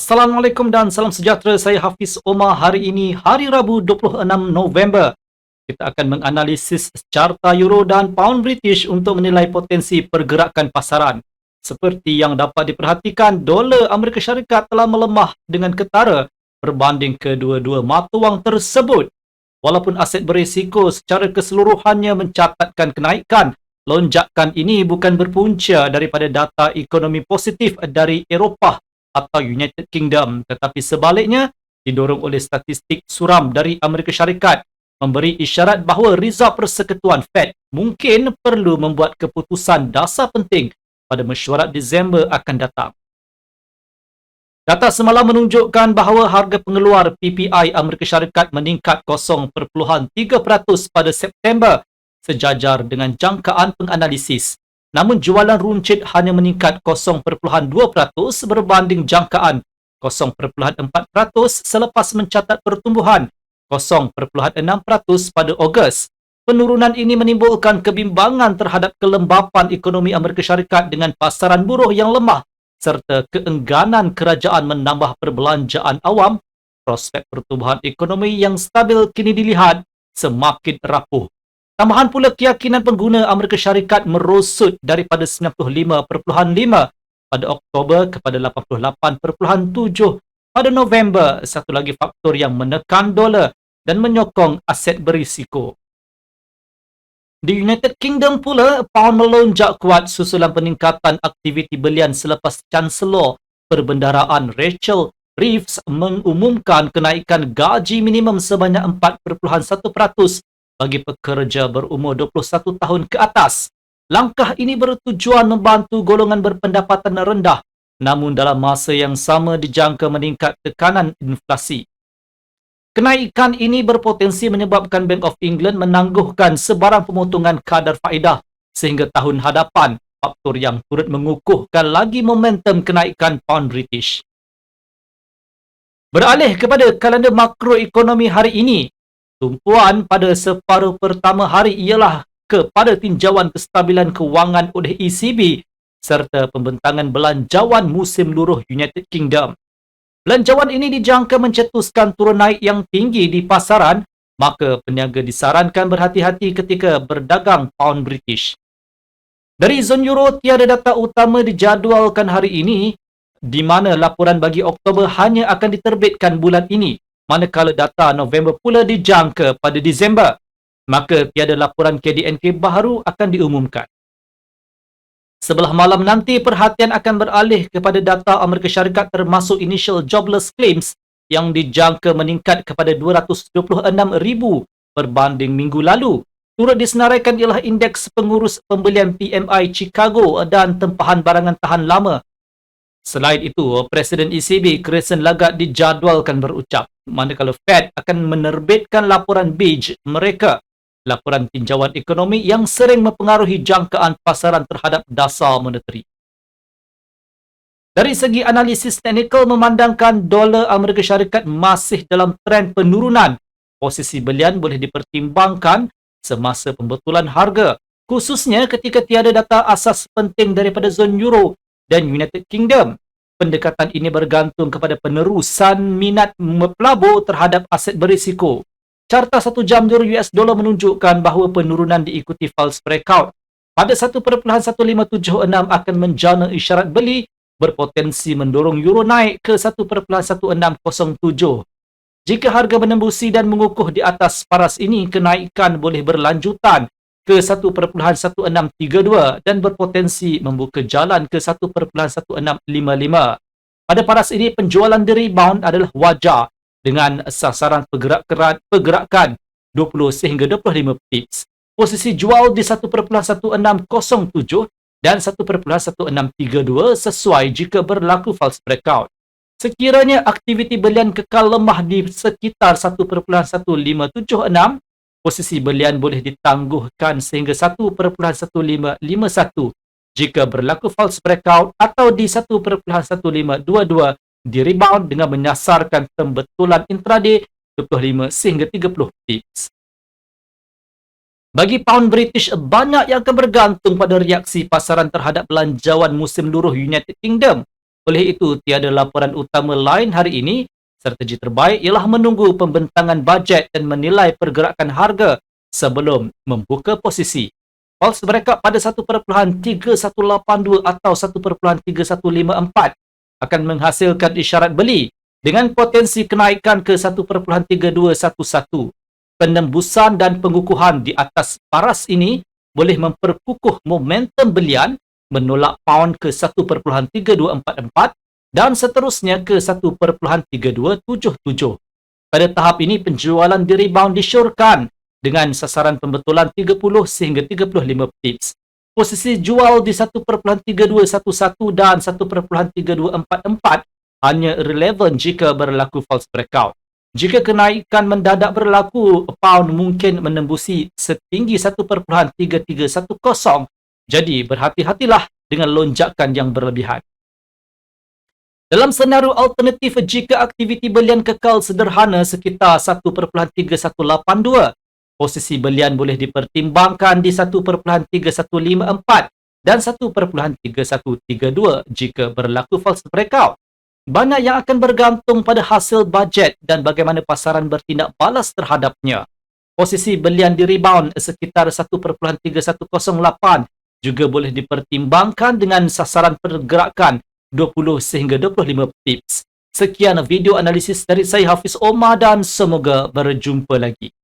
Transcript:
Assalamualaikum dan salam sejahtera. Saya Hafiz Omar. Hari ini hari Rabu 26 November. Kita akan menganalisis carta euro dan pound British untuk menilai potensi pergerakan pasaran. Seperti yang dapat diperhatikan, dolar Amerika Syarikat telah melemah dengan ketara berbanding kedua-dua mata wang tersebut. Walaupun aset berisiko secara keseluruhannya mencatatkan kenaikan, lonjakan ini bukan berpunca daripada data ekonomi positif dari Eropah atau United Kingdom tetapi sebaliknya didorong oleh statistik suram dari Amerika Syarikat memberi isyarat bahawa Rizal Persekutuan Fed mungkin perlu membuat keputusan dasar penting pada mesyuarat Disember akan datang. Data semalam menunjukkan bahawa harga pengeluar PPI Amerika Syarikat meningkat 0.3% pada September sejajar dengan jangkaan penganalisis namun jualan runcit hanya meningkat 0.2% berbanding jangkaan 0.4% selepas mencatat pertumbuhan 0.6% pada Ogos. Penurunan ini menimbulkan kebimbangan terhadap kelembapan ekonomi Amerika Syarikat dengan pasaran buruh yang lemah serta keengganan kerajaan menambah perbelanjaan awam, prospek pertumbuhan ekonomi yang stabil kini dilihat semakin rapuh. Tambahan pula keyakinan pengguna Amerika Syarikat merosot daripada 95.5 pada Oktober kepada 88.7 pada November. Satu lagi faktor yang menekan dolar dan menyokong aset berisiko. Di United Kingdom pula, pound melonjak kuat susulan peningkatan aktiviti belian selepas Chancellor Perbendaraan Rachel Reeves mengumumkan kenaikan gaji minimum sebanyak 4.1% bagi pekerja berumur 21 tahun ke atas. Langkah ini bertujuan membantu golongan berpendapatan rendah namun dalam masa yang sama dijangka meningkat tekanan inflasi. Kenaikan ini berpotensi menyebabkan Bank of England menangguhkan sebarang pemotongan kadar faedah sehingga tahun hadapan, faktor yang turut mengukuhkan lagi momentum kenaikan pound British. Beralih kepada kalender makroekonomi hari ini, Tumpuan pada separuh pertama hari ialah kepada tinjauan kestabilan kewangan oleh ECB serta pembentangan belanjawan musim luruh United Kingdom. Belanjawan ini dijangka mencetuskan turun naik yang tinggi di pasaran, maka peniaga disarankan berhati-hati ketika berdagang pound British. Dari zon euro, tiada data utama dijadualkan hari ini, di mana laporan bagi Oktober hanya akan diterbitkan bulan ini manakala data November pula dijangka pada Disember, maka tiada laporan KDNK baharu akan diumumkan. Sebelah malam nanti, perhatian akan beralih kepada data Amerika Syarikat termasuk initial jobless claims yang dijangka meningkat kepada 226,000 berbanding minggu lalu. Turut disenaraikan ialah indeks pengurus pembelian PMI Chicago dan tempahan barangan tahan lama Selain itu, Presiden ECB Christine Lagarde dijadualkan berucap manakala Fed akan menerbitkan laporan beige mereka, laporan tinjauan ekonomi yang sering mempengaruhi jangkaan pasaran terhadap dasar moneteri. Dari segi analisis teknikal memandangkan dolar Amerika Syarikat masih dalam trend penurunan, posisi belian boleh dipertimbangkan semasa pembetulan harga, khususnya ketika tiada data asas penting daripada zon euro dan United Kingdom. Pendekatan ini bergantung kepada penerusan minat pelabur terhadap aset berisiko. Carta satu jam euro US dollar menunjukkan bahawa penurunan diikuti false breakout. Pada 1.1576 akan menjana isyarat beli berpotensi mendorong euro naik ke 1.1607. Jika harga menembusi dan mengukuh di atas paras ini, kenaikan boleh berlanjutan ke 1.1632 dan berpotensi membuka jalan ke 1.1655. Pada paras ini, penjualan di rebound adalah wajar dengan sasaran pergerakan, pergerakan 20 sehingga 25 pips. Posisi jual di 1.1607 dan 1.1632 sesuai jika berlaku false breakout. Sekiranya aktiviti belian kekal lemah di sekitar 1.1576 posisi belian boleh ditangguhkan sehingga 1.1551 jika berlaku false breakout atau di 1.1522 di rebound dengan menyasarkan pembetulan intraday 25 sehingga 30 pips. Bagi pound British, banyak yang akan bergantung pada reaksi pasaran terhadap belanjawan musim luruh United Kingdom. Oleh itu, tiada laporan utama lain hari ini. Strategi terbaik ialah menunggu pembentangan bajet dan menilai pergerakan harga sebelum membuka posisi. Pulse breakout pada 1.3182 atau 1.3154 akan menghasilkan isyarat beli dengan potensi kenaikan ke 1.3211. Penembusan dan pengukuhan di atas paras ini boleh memperkukuh momentum belian menolak pound ke 1.3244 dan seterusnya ke 1.3277. Pada tahap ini penjualan di rebound disyorkan dengan sasaran pembetulan 30 sehingga 35 pips. Posisi jual di 1.3211 dan 1.3244 hanya relevan jika berlaku false breakout. Jika kenaikan mendadak berlaku, pound mungkin menembusi setinggi 1.3310. Jadi berhati-hatilah dengan lonjakan yang berlebihan. Dalam senario alternatif, jika aktiviti belian kekal sederhana sekitar 1.3182, posisi belian boleh dipertimbangkan di 1.3154 dan 1.3132 jika berlaku false breakout. Banyak yang akan bergantung pada hasil bajet dan bagaimana pasaran bertindak balas terhadapnya. Posisi belian di rebound sekitar 1.3108 juga boleh dipertimbangkan dengan sasaran pergerakan 20 sehingga 25 pips. Sekian video analisis dari saya Hafiz Omar dan semoga berjumpa lagi.